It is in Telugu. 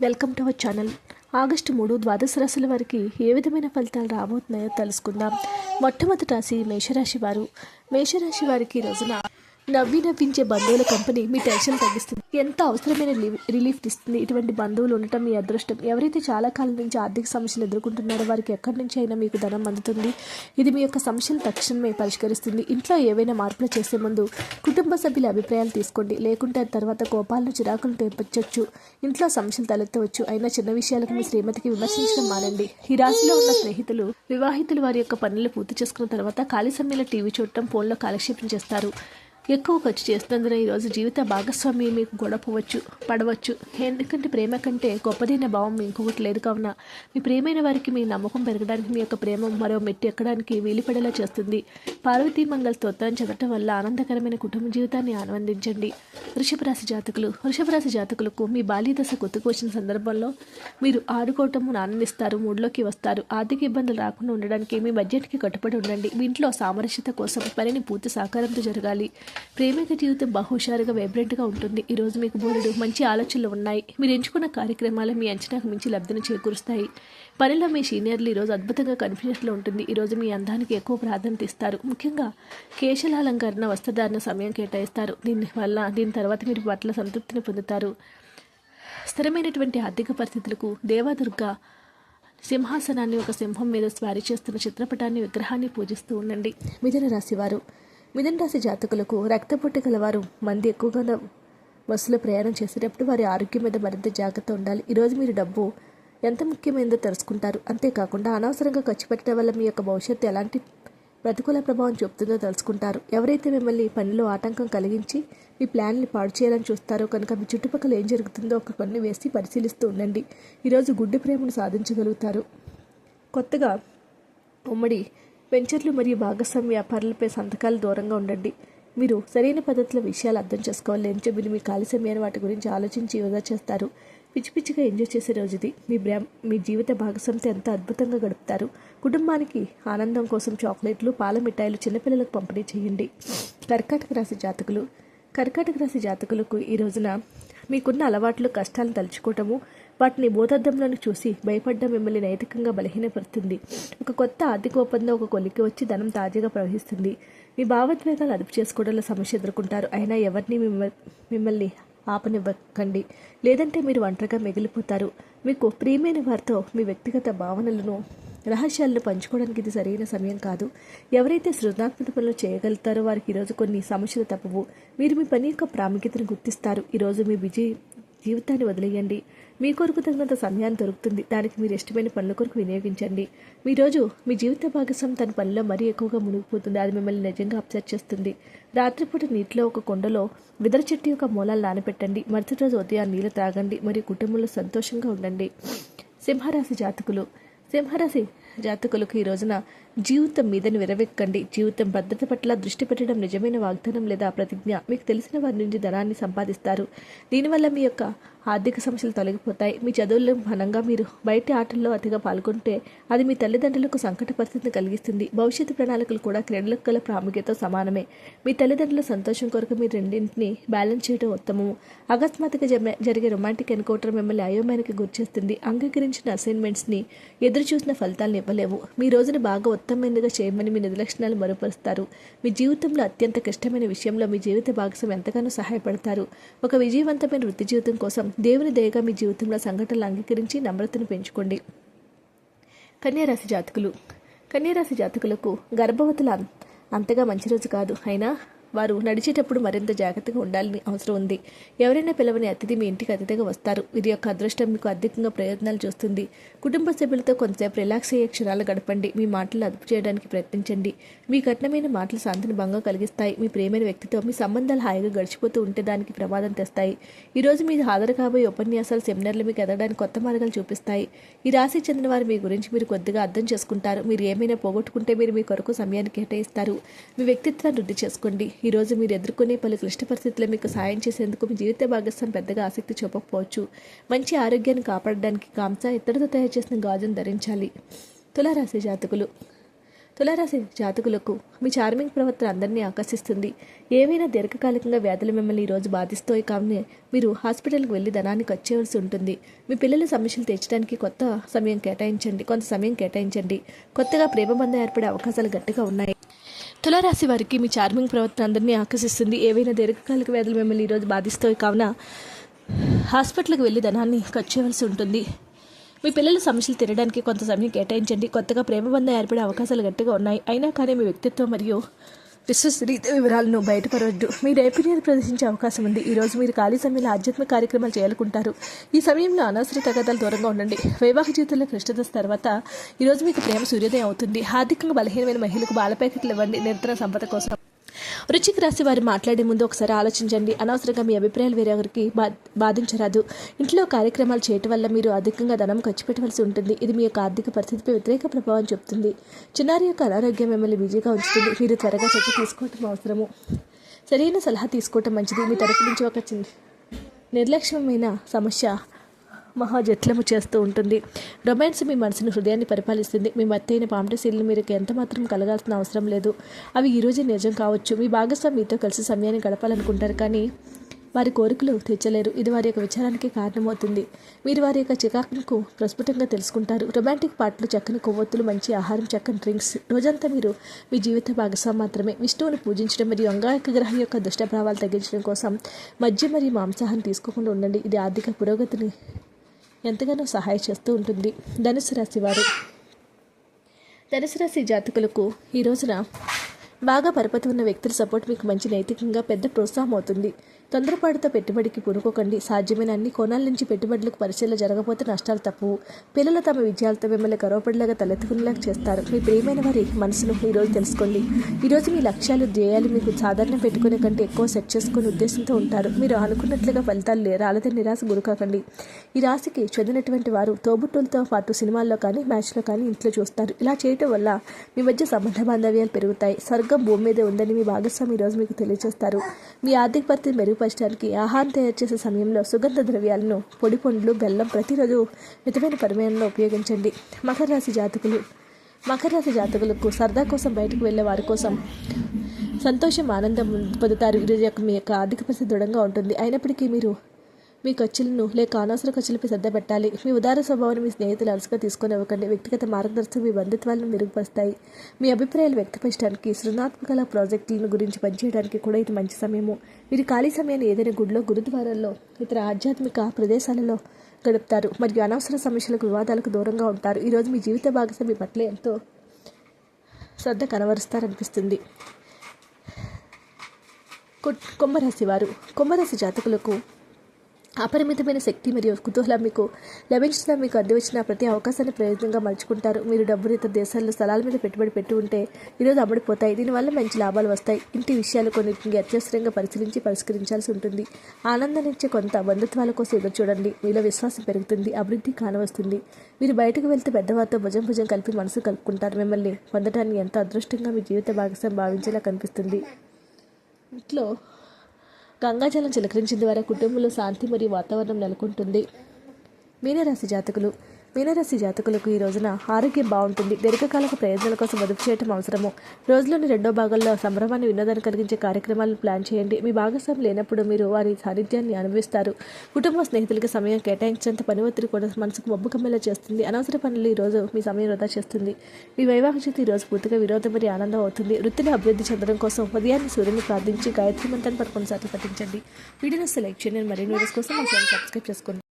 Welcome to our channel. August మూడు ద్వాదశ రాశుల వారికి ఏ విధమైన ఫలితాలు రాబోతున్నాయో తెలుసుకుందాం. మొట్టమొదటి రాశి మేషరాశి వారు. మేషరాశి వారికి రోజున నవ్వి నవ్వించే బంధువుల కంపెనీ మీ టెన్షన్ తగ్గిస్తుంది. ఎంత అవసరమైన రిలీఫ్ ఇస్తుంది? ఇటువంటి బంధువులు ఉండటం మీ అదృష్టం. ఎవరైతే చాలా కాలం నుంచి ఆర్థిక సమస్యలు ఎదుర్కొంటున్నారో వారికి ఎక్కడి నుంచి అయినా మీకు ధనం అందుతుంది. ఇది మీ యొక్క సమస్యను తక్షణమే పరిష్కరిస్తుంది. ఇంట్లో ఏవైనా మార్పులు చేసే ముందు కుటుంబ సభ్యుల అభిప్రాయాలు తీసుకోండి. లేకుంటే తర్వాత కోపాలను చిరాకులను తెప్పించవచ్చు ఇంట్లో సమస్యలు తలెత్తవచ్చు. అయినా చిన్న విషయాలకు మీ శ్రీమతికి విమర్శించడం మానండి. ఈ రాశిలో ఉన్న స్నేహితులు వివాహితులు వారి యొక్క పనులు పూర్తి చేసుకున్న తర్వాత ఖాళీ సమయంలో టీవీ చూడటం ఫోన్లో కాలక్షేపం చేస్తారు. ఎక్కువ ఖర్చు చేస్తున్నందున ఈరోజు జీవిత భాగస్వామి మీకు గొడపవచ్చు పడవచ్చు. ఎందుకంటే ప్రేమ కంటే గొప్పదైన భావం ఇంకొకటి లేదు కావున. మీ ప్రేమైన వారికి మీ నమ్మకం పెరగడానికి మీ యొక్క ప్రేమ మరో మెట్టు ఎక్కడానికి వీలుపడేలా చేస్తుంది. పార్వతీ మంగళ స్తోత్రాన్ని చదవటం వల్ల ఆనందకరమైన కుటుంబ జీవితాన్ని ఆనందించండి. వృషభరాశి జాతకులు వృషభరాశి జాతకులకు మీ బాల్య దశ గుర్తుకొచ్చిన సందర్భంలో మీరు ఆడుకోవటం ఆనందిస్తారు మూడ్లోకి వస్తారు. ఆర్థిక ఇబ్బందులు రాకుండా ఉండడానికి మీ బడ్జెట్కి కట్టుబడి ఉండండి. మీ ఇంట్లో సామరస్యత కోసం పనిని పూర్తి సహకారంతో జరగాలి. ప్రేమిక జీవితం బహు వైబ్రెంట్గా ఉంటుంది. ఈరోజు మీకు బోలెడు మంచి ఆలోచనలు ఉన్నాయి. మీరు ఎంచుకున్న కార్యక్రమాలు మీ అంచనాకు మించి లబ్ధిని చేకూరుస్తాయి. పనిలో మీ సీనియర్లు ఈరోజు అద్భుతంగా కాన్ఫిడెన్స్లో ఉంటుంది. ఈరోజు మీ అందానికి ఎక్కువ ప్రాధాన్యత ఇస్తారు. ముఖ్యంగా కేశలాలంకరణ వస్త్రధారణ సమయం కేటాయిస్తారు. దీనివల్ల దీని తర్వాత మీరు పట్ల సంతృప్తిని పొందుతారు. స్థిరమైనటువంటి ఆర్థిక పరిస్థితులకు దేవాదుర్గ సింహాసనాన్ని ఒక సింహం మీద స్వారీ చేస్తున్న చిత్రపటాన్ని విగ్రహాన్ని పూజిస్తూ ఉండండి. మిథున రాశివారు. మిథున రాశి జాతకులకు రక్తపోటీ గలవారు మంది ఎక్కువగా బస్సులో ప్రయాణం చేసేటప్పుడు వారి ఆరోగ్యం మీద మరింత జాగ్రత్త ఉండాలి. ఈరోజు మీరు డబ్బు ఎంత ముఖ్యమైనదో తెలుసుకుంటారు. అంతేకాకుండా అనవసరంగా ఖర్చు పెట్టడం వల్ల మీ యొక్క భవిష్యత్తు ఎలాంటి ప్రతికూల ప్రభావం చూపుతుందో తెలుసుకుంటారు. ఎవరైతే మిమ్మల్ని పనిలో ఆటంకం కలిగించి మీ ప్లాన్ని పాడు చేయాలని చూస్తారో కనుక మీ చుట్టుపక్కల ఏం జరుగుతుందో ఒక కొన్ని వేసి పరిశీలిస్తూ ఉండండి. ఈరోజు గుడ్డు ప్రేమను సాధించగలుగుతారు. కొత్తగా ఉమ్మడి వెంచర్లు మరియు భాగస్వామి వ్యాపారాలపై సంతకాలు దూరంగా ఉండండి. మీరు సరైన పద్ధతిలో విషయాలు అర్థం చేసుకోవాలి. లేనిచో మీరు మీ ఖాళీ సమయాన్ని వాటి గురించి ఆలోచించి యోగా చేస్తారు. పిచ్చి పిచ్చిగా ఎంజాయ్ చేసే రోజుది. మీ బ్రా మీ జీవిత భాగస్వామితో ఎంత అద్భుతంగా గడుపుతారు. కుటుంబానికి ఆనందం కోసం చాక్లెట్లు పాల మిఠాయిలు చిన్నపిల్లలకు పంపిణీ చేయండి. కర్కాటక రాశి జాతకులు. కర్కాటక రాశి జాతకులకు ఈ రోజున మీకున్న అలవాట్లు కష్టాలను తలుచుకోవటము వాటిని భూతద్దంలోకి చూసి భయపడ్డ మిమ్మల్ని నైతికంగా బలహీనపడుతుంది ఒక కొత్త ఆర్థిక ఒప్పందం ఒక కొలికి వచ్చి ధనం తాజాగా ప్రవహిస్తుంది. మీ భావోద్వేగాలు అదుపు చేసుకోవడంలో సమస్య ఎదుర్కొంటారు. అయినా ఎవరిని మిమ్మల్ని ఆపనివ్వకండి. లేదంటే మీరు ఒంటరిగా మిగిలిపోతారు. మీకు ప్రియమైన వారితో మీ వ్యక్తిగత భావనలను రహస్యాలను పంచుకోవడానికి ఇది సరైన సమయం కాదు. ఎవరైతే సృజనాత్మక పనులు చేయగలుగుతారో వారికి ఈరోజు కొన్ని సమస్యలు తప్పవు. మీరు మీ పని యొక్క ప్రాముఖ్యతను గుర్తిస్తారు. ఈరోజు మీ బిజీ జీవితాన్ని వదిలేయండి. మీ కొరకు తగినంత సమయాన్ని దొరుకుతుంది. దానికి మీరు ఇష్టమైన పనుల కొరకు వినియోగించండి. మీ రోజు మీ జీవిత భాగస్వామి తన పనిలో మరీ ఎక్కువగా మునిగిపోతుంది. అది మిమ్మల్ని నిజంగా అప్సెట్ చేస్తుంది. రాత్రిపూట నీటిలో ఒక కొండలో విదర చెట్టు యొక్క మూలాలు నానబెట్టండి. మరుసటి రోజు ఉదయం నీళ్ళు తాగండి మరియు కుటుంబంలో సంతోషంగా ఉండండి. సింహరాశి జాతకులు. సింహరాశి జాతకులకు ఈ రోజున జీవితం మీదని విరవెక్కండి. జీవితం భద్రత పట్ల దృష్టి పెట్టడం నిజమైన వాగ్దానం లేదా ప్రతిజ్ఞ? మీకు తెలిసిన వారి నుండి ధనాన్ని సంపాదిస్తారు. దీనివల్ల మీ యొక్క ఆర్థిక సమస్యలు తొలగిపోతాయి. మీ చదువుల్లో ఘనంగా మీరు బయటి ఆటల్లో అతిగా పాల్గొంటే అది మీ తల్లిదండ్రులకు సంకట పరిస్థితిని కలిగిస్తుంది. భవిష్యత్తు ప్రణాళికలు కూడా క్రీడలకు గల ప్రాముఖ్యత సమానమే. మీ తల్లిదండ్రుల సంతోషం కొరకు మీ రెండింటిని బ్యాలెన్స్ చేయడం ఉత్తమము. అకస్మాత్తుగా జమ- జరిగే రొమాంటిక్ ఎన్కౌంటర్ మిమ్మల్ని అయోమయానికి గురిచేస్తుంది. అంగీకరించిన అసైన్మెంట్స్ని ఎదురు చూసిన ఫలితాలను అవ్వలేవు మీ రోజును బాగా ఉత్తమమైనదిగా చేయమని మీ నిర్లక్షణాలు మరుపరుస్తారు. మీ జీవితంలో అత్యంత కష్టమైన విషయంలో మీ జీవిత భాగస్వామి ఎంతగానో సహాయపడతారు. ఒక విజయవంతమైన వృత్తి జీవితం కోసం దేవుని దయగా మీ జీవితంలో సంఘటనలు అంగీకరించి నమ్రతను పెంచుకోండి. కన్యారాశి జాతకులు. కన్యారాశి జాతకులకు గర్భవతుల అంతగా మంచి రోజు కాదు. అయినా వారు నడిచేటప్పుడు మరింత జాగ్రత్తగా ఉండాలని అవసరం ఉంది. ఎవరైనా పిలవని అతిథి మీ ఇంటికి అతిథిగా వస్తారు. వీరి యొక్క అదృష్టం. మీకు అధికంగా ప్రయోజనాలు చూస్తుంది. కుటుంబ సభ్యులతో కొంతసేపు రిలాక్స్ అయ్యే క్షణాలు గడపండి. మీ మాటలు అదుపు చేయడానికి ప్రయత్నించండి. మీ కఠినమైన మాటలు శాంతిని భంగం కలిగిస్తాయి. మీ ప్రేమైన వ్యక్తితో మీ సంబంధాలు హాయిగా గడిచిపోతూ ఉంటే దానికి ప్రమాదం తెస్తాయి. ఈరోజు మీరు హాజరు కాబోయే ఉపన్యాసాలు సెమినార్లు మీకు ఎదగడానికి కొత్త మార్గాలు చూపిస్తాయి. ఈ రాశి చెందిన వారు మీ గురించి మీరు కొద్దిగా అర్థం చేసుకుంటారు. మీరు ఏమైనా పోగొట్టుకుంటే మీరు మీ కొరకు సమయాన్ని కేటాయిస్తారు. మీ వ్యక్తిత్వాన్ని వృద్ధి చేసుకోండి. ఈరోజు మీరు ఎదుర్కొనే పలు క్లిష్ట పరిస్థితుల్లో మీకు సాయం చేసేందుకు మీ జీవిత భాగస్వామి పెద్దగా ఆసక్తి చూపకపోవచ్చు. మంచి ఆరోగ్యాన్ని కాపాడడానికి కాంస ఇతరతో తయారు చేసిన గాజును ధరించాలి. తులారాశి జాతకులు. తులారాశి జాతకులకు మీ చార్మింగ్ ప్రవర్తన అందరినీ ఆకర్షిస్తుంది. ఏవైనా దీర్ఘకాలికంగా వ్యాధులు మిమ్మల్ని ఈరోజు బాధిస్తాయి కానీ మీరు హాస్పిటల్కి వెళ్ళి ధనాన్ని ఖర్చు చేయవలసి ఉంటుంది. మీ పిల్లల సమస్యలు తెచ్చడానికి కొత్త సమయం కేటాయించండి. కొంత సమయం కేటాయించండి. కొత్తగా ప్రేమబంధం ఏర్పడే అవకాశాలు గట్టిగా ఉన్నాయి. తులారాశి వారికి మీ చార్మింగ్ ప్రవర్తన అందరినీ ఆకర్షిస్తుంది. ఏవైనా దీర్ఘకాలిక వ్యాధులు మిమ్మల్ని ఈరోజు బాధిస్తాయి. కావున హాస్పిటల్కి వెళ్ళి ధనాన్ని ఖర్చు చేయవలసి ఉంటుంది. మీ పిల్లల సమస్యలు తినడానికి కొంత సమయం కేటాయించండి. కొత్తగా ప్రేమబంధం ఏర్పడే అవకాశాలు గట్టిగా ఉన్నాయి. అయినా కానీ మీ వ్యక్తిత్వం మరియు విశ్వసనీయ వివరాలను బయటపడవద్దు మీ నైపుణ్యాన్ని ప్రదర్శించే అవకాశం ఉంది. ఈరోజు మీరు ఖాళీ సమయంలో ఆధ్యాత్మిక కార్యక్రమాలు చేయాలనుకుంటారు. ఈ సమయంలో అనవసర తగాదాలు దూరంగా ఉండండి. వైవాహిక జీవితంలో కృష్ణదశ తర్వాత ఈరోజు మీకు ప్రేమ సూర్యోదయం అవుతుంది. ఆర్థికంగా బలహీనమైన మహిళలకు బాల ప్యాకెట్లు ఇవ్వండి. నిరంతర సంపద కోసం. రుచికి రాసి వారు మాట్లాడే ముందు ఒకసారి ఆలోచించండి. అనవసరంగా మీ అభిప్రాయాలు వేరెవరికి బా బాధించరాదు. ఇంట్లో కార్యక్రమాలు చేయటం వల్ల మీరు అధికంగా ధనం ఖర్చు పెట్టవలసి ఉంటుంది. ఇది మీ యొక్క ఆర్థిక పరిస్థితిపై వ్యతిరేక ప్రభావం చూపుతుంది. చిన్నారి యొక్క అనారోగ్యం మిమ్మల్ని బిజీగా ఉంచుతుంది. మీరు త్వరగా చర్చ తీసుకోవటం అవసరము. సరైన సలహా తీసుకోవటం మంచిది. మీ తరపు నుంచి ఒక చిన్న నిర్లక్ష్యమైన సమస్య మహా జట్లము చేస్తూ ఉంటుంది. రొమాన్స్ మీ మనసును హృదయాన్ని పరిపాలిస్తుంది. మీ మత్తైన పాంటశీలు మీరు ఎంత మాత్రం కలగాల్సిన అవసరం లేదు. అవి ఈరోజు నిజం కావచ్చు. మీ భాగస్వామి మీతో కలిసి సమయాన్ని గడపాలనుకుంటారు కానీ వారి కోరికలు తీర్చలేరు. ఇది వారి యొక్క విచారానికి కారణమవుతుంది. మీరు వారి యొక్క చికాకులకు ప్రస్ఫుటంగా తెలుసుకుంటారు. రొమాంటిక్ పాటలు చక్కని కొవ్వొత్తులు మంచి ఆహారం చక్కని డ్రింక్స్. రోజంతా మీరు మీ జీవిత భాగస్వామి మాత్రమే. విష్ణువును పూజించడం మరియు అంగాయక గ్రహం యొక్క దుష్టప్రభావాలు తగ్గించడం కోసం మద్య మరియు మాంసాహారం తీసుకోకుండా ఉండండి. ఇది ఆర్థిక పురోగతిని ఎంతగానో సహాయం చేస్తూ ఉంటుంది. ధనుసు రాశి వారు. ధనుసు రాశి జాతకులకు ఈ రోజున బాగా పరపతి ఉన్న వ్యక్తుల సపోర్ట్ మీకు మంచి నైతికంగా పెద్ద ప్రోత్సాహం అవుతుంది. తొందరపాటుతో పెట్టుబడికి పూనుకోకండి సాధ్యమైన అన్ని కోణాల నుంచి పెట్టుబడులకు పరిశీలన జరగకపోతే నష్టాలు తప్పు పిల్లలు తమ విజయాలతో మిమ్మల్ని గర్వపడేలాగా తలెత్తుకునేలాగా చేస్తారు. మీ ప్రియమైన వారి మనసును ఈరోజు తెలుసుకోండి. ఈరోజు మీ లక్ష్యాలు ధ్యేయాలు మీకు సాధారణ పెట్టుకునే కంటే ఎక్కువ సెట్ చేసుకునే ఉద్దేశంతో ఉంటారు. మీరు అనుకున్నట్లుగా ఫలితాలు లే- నిరాశ గురికాకండి. ఈ రాశికి చెందినటువంటి వారు తోబుట్టులతో పాటు సినిమాల్లో కానీ మ్యాచ్లో కానీ ఇంట్లో చూస్తారు. ఇలా చేయటం వల్ల మీ మధ్య సంబంధ బాంధవ్యాలు పెరుగుతాయి. స్వర్గం భూమి మీదే ఉందని మీ భాగస్వామి ఈరోజు మీకు తెలియజేస్తారు. మీ ఆర్థిక పరిస్థితి మెరుగు మెరుగుపరచడానికి ఆహారం తయారు చేసే సమయంలో సుగంధ ద్రవ్యాలను పొడి పండ్లు బెల్లం ప్రతిరోజు మితమైన పరిమాణంలో ఉపయోగించండి. మకర రాశి జాతకులు. మకర రాశి జాతకులకు సరదా కోసం బయటకు వెళ్ళే వారి కోసం సంతోషం ఆనందం పొందుతారు. ఈరోజు యొక్క మీ యొక్క ఆర్థిక పరిస్థితి దృఢంగా ఉంటుంది. అయినప్పటికీ మీరు మీ ఖర్చులను లేక అనవసర ఖర్చులపై శ్రద్ధ పెట్టాలి. మీ ఉదార స్వభావాన్ని మీ స్నేహితులు అరుసుగా తీసుకొని ఇవ్వకండి వ్యక్తిగత మార్గదర్శకం మీ బంధుత్వాలను మెరుగుపరుస్తాయి. మీ అభిప్రాయాలు వ్యక్తపరచడానికి సృజనాత్మక ప్రాజెక్టులను గురించి పనిచేయడానికి కూడా ఇది మంచి సమయము. మీరు ఖాళీ సమయాన్ని ఏదైనా గుడిలో గురుద్వారాల్లో ఇతర ఆధ్యాత్మిక ప్రదేశాలలో గడుపుతారు మరియు అనవసర సమస్యలకు వివాదాలకు దూరంగా ఉంటారు. ఈరోజు మీ జీవిత భాగస్వామి పట్ల ఎంతో శ్రద్ధ కనబరుస్తారనిపిస్తుంది. కుంభరాశి వారు. కుంభరాశి జాతకులకు అపరిమితమైన శక్తి మరియు కుతూహలం మీకు లభించిన మీకు అందివచ్చిన ప్రతి అవకాశాన్ని ప్రయోజనంగా మలుచుకుంటారు. మీరు డబ్బుని ఇతర దేశాల్లో స్థలాల మీద పెట్టుబడి పెట్టి ఉంటే ఈరోజు అమ్ముడిపోతాయి దీనివల్ల మంచి లాభాలు వస్తాయి. ఇంటి విషయాలు కొన్నింటిని అత్యవసరంగా పరిశీలించి పరిష్కరించాల్సి ఉంటుంది. ఆనందాన్నిచ్చే కొంత బంధుత్వాల కోసం ఎదురు చూడండి మీలో విశ్వాసం పెరుగుతుంది. అభివృద్ధి కానవస్తుంది. మీరు బయటకు వెళ్తే పెద్దవారితో భుజం భుజం కలిపి మనసు కలుపుకుంటారు. మిమ్మల్ని పొందడానికి ఎంతో అదృష్టంగా మీ జీవిత భాగస్వామి భావించేలా కనిపిస్తుంది. ఇంట్లో గంగాజలం చిలకరించిన ద్వారా కుటుంబంలో శాంతి మరియు వాతావరణం నెలకొంటుంది. మీనరాశి జాతకులు మీనరాశి జాతకులకు ఈ రోజున ఆరోగ్యం బాగుంటుంది. దీర్ఘకాలిక ప్రయోజనాల కోసం మదుపు చేయడం అవసరము. రోజులోని రెండో భాగంలో సంభ్రమాన్ని వినోదాన్ని కలిగించే కార్యక్రమాలను ప్లాన్ చేయండి. మీ భాగస్వామి లేనప్పుడు మీరు వారి సాన్నిధ్యాన్ని అనుభవిస్తారు. కుటుంబ స్నేహితులకి సమయం కేటాయించేంత పని ఒత్తిడి కూడా మనసుకు మబ్బు కమ్మేలా చేస్తుంది. అనవసర పనులు ఈ రోజు మీ సమయం వృధా చేస్తుంది. మీ వైవాహిక జీవితం ఈ రోజు పూర్తిగా విరోధం మరియు ఆనందం అవుతుంది. వృత్తిని అభివృద్ధి చెందడం కోసం ఉదయాన్నే సూర్యుని ప్రార్థించి గాయత్రి మంత్రాన్ని పదకొండు సార్లు పఠించండి. వీడియోస్ సెలెక్ట్ చేయండి. మరిన్ని వీడియోస్ కోసం మా ఛానల్ సబ్స్క్రైబ్ చేసుకోండి.